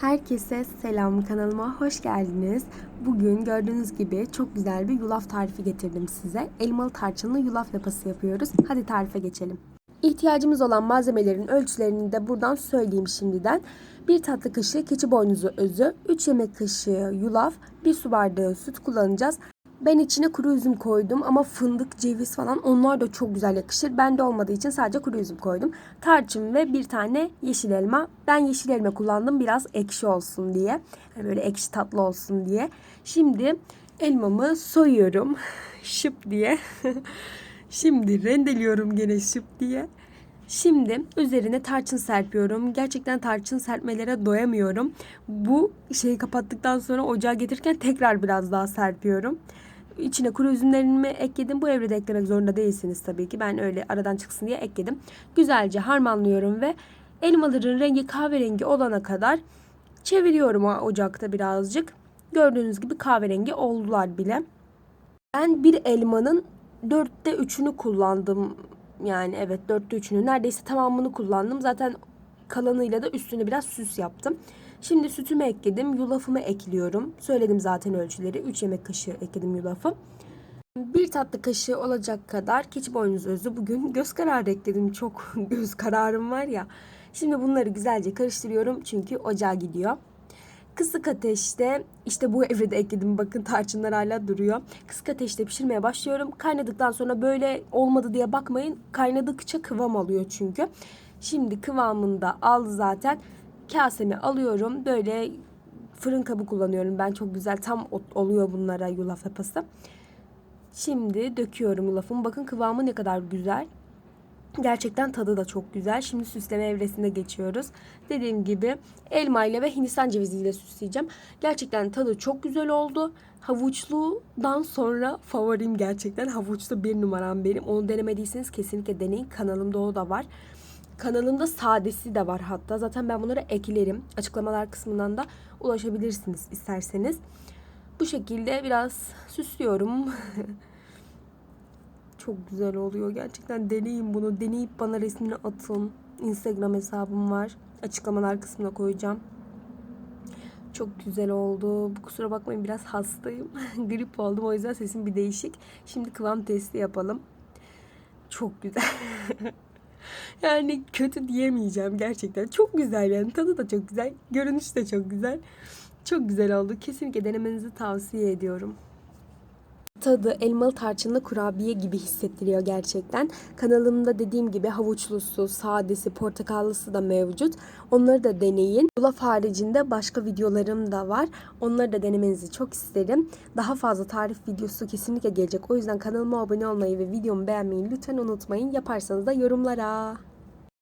Herkese selam kanalıma hoş geldiniz. Bugün gördüğünüz gibi çok güzel bir yulaf tarifi getirdim size. Elmalı tarçınlı yulaf lapası yapıyoruz. Hadi tarife geçelim. İhtiyacımız olan malzemelerin ölçülerini de buradan söyleyeyim şimdiden. 1 tatlı kaşığı keçi boynuzu özü, 3 yemek kaşığı yulaf, 1 su bardağı süt kullanacağız. Ben içine kuru üzüm koydum ama fındık, ceviz falan onlar da çok güzel yakışır. Bende olmadığı için sadece kuru üzüm koydum. Tarçın ve bir tane yeşil elma. Ben yeşil elma kullandım biraz ekşi olsun diye. Yani böyle ekşi tatlı olsun diye. Şimdi elmamı soyuyorum. Şıp diye. Şimdi rendeliyorum gene şıp diye. Şimdi üzerine tarçın serpiyorum. Gerçekten tarçın serpmelere doyamıyorum. Bu şeyi kapattıktan sonra ocağa getirirken tekrar biraz daha serpiyorum. İçine kuru üzümlerimi ekledim. Bu evrede eklemek zorunda değilsiniz tabii ki. Ben öyle aradan çıksın diye ekledim. Güzelce harmanlıyorum ve elmaların rengi kahverengi olana kadar çeviriyorum o ocakta birazcık. Gördüğünüz gibi kahverengi oldular bile. Ben bir elmanın dörtte üçünü kullandım. Yani evet dörtte üçünü neredeyse tamamını kullandım. Zaten kalanıyla da üstüne biraz süs yaptım. Şimdi sütümü ekledim. Yulafımı ekliyorum. Söyledim zaten ölçüleri. 3 yemek kaşığı ekledim yulafı. Bir tatlı kaşığı olacak kadar keçi boynuz özü. Bugün göz kararı ekledim. Çok göz kararım var ya. Şimdi bunları güzelce karıştırıyorum. Çünkü ocağa gidiyor. Kısık ateşte işte bu evrede ekledim bakın tarçınlar hala duruyor. Kısık ateşte pişirmeye başlıyorum. Kaynadıktan sonra böyle olmadı diye bakmayın. Kaynadıkça kıvam alıyor çünkü. Şimdi kıvamında aldı zaten. Kasemi alıyorum. Böyle fırın kabı kullanıyorum. Ben çok güzel tam oluyor bunlara yulaf lapası. Şimdi döküyorum yulafımı. Bakın kıvamı ne kadar güzel. Gerçekten tadı da çok güzel. Şimdi süsleme evresine geçiyoruz. Dediğim gibi elma ile ve hindistan ceviziyle süsleyeceğim. Gerçekten tadı çok güzel oldu. Havuçludan sonra favorim gerçekten. Havuçlu bir numaram benim. Onu denemediyseniz kesinlikle deneyin. Kanalımda o da var. Kanalımda sadesi de var hatta. Zaten ben bunları eklerim. Açıklamalar kısmından da ulaşabilirsiniz isterseniz. Bu şekilde biraz süslüyorum. Çok güzel oluyor. Gerçekten deneyin bunu. Deneyip bana resmini atın. Instagram hesabım var. Açıklamalar kısmına koyacağım. Çok güzel oldu. Kusura bakmayın biraz hastayım. Grip oldum o yüzden sesim bir değişik. Şimdi kıvam testi yapalım. Çok güzel. yani kötü diyemeyeceğim gerçekten. Çok güzel yani. Tadı da çok güzel. Görünüş de çok güzel. Çok güzel oldu. Kesinlikle denemenizi tavsiye ediyorum. Tadı elmalı tarçınlı kurabiye gibi hissettiriyor gerçekten. Kanalımda dediğim gibi havuçlusu, sadesi, portakallısı da mevcut. Onları da deneyin. Yulaf haricinde başka videolarım da var. Onları da denemenizi çok isterim. Daha fazla tarif videosu kesinlikle gelecek. O yüzden kanalıma abone olmayı ve videomu beğenmeyi lütfen unutmayın. Yaparsanız da yorumlara.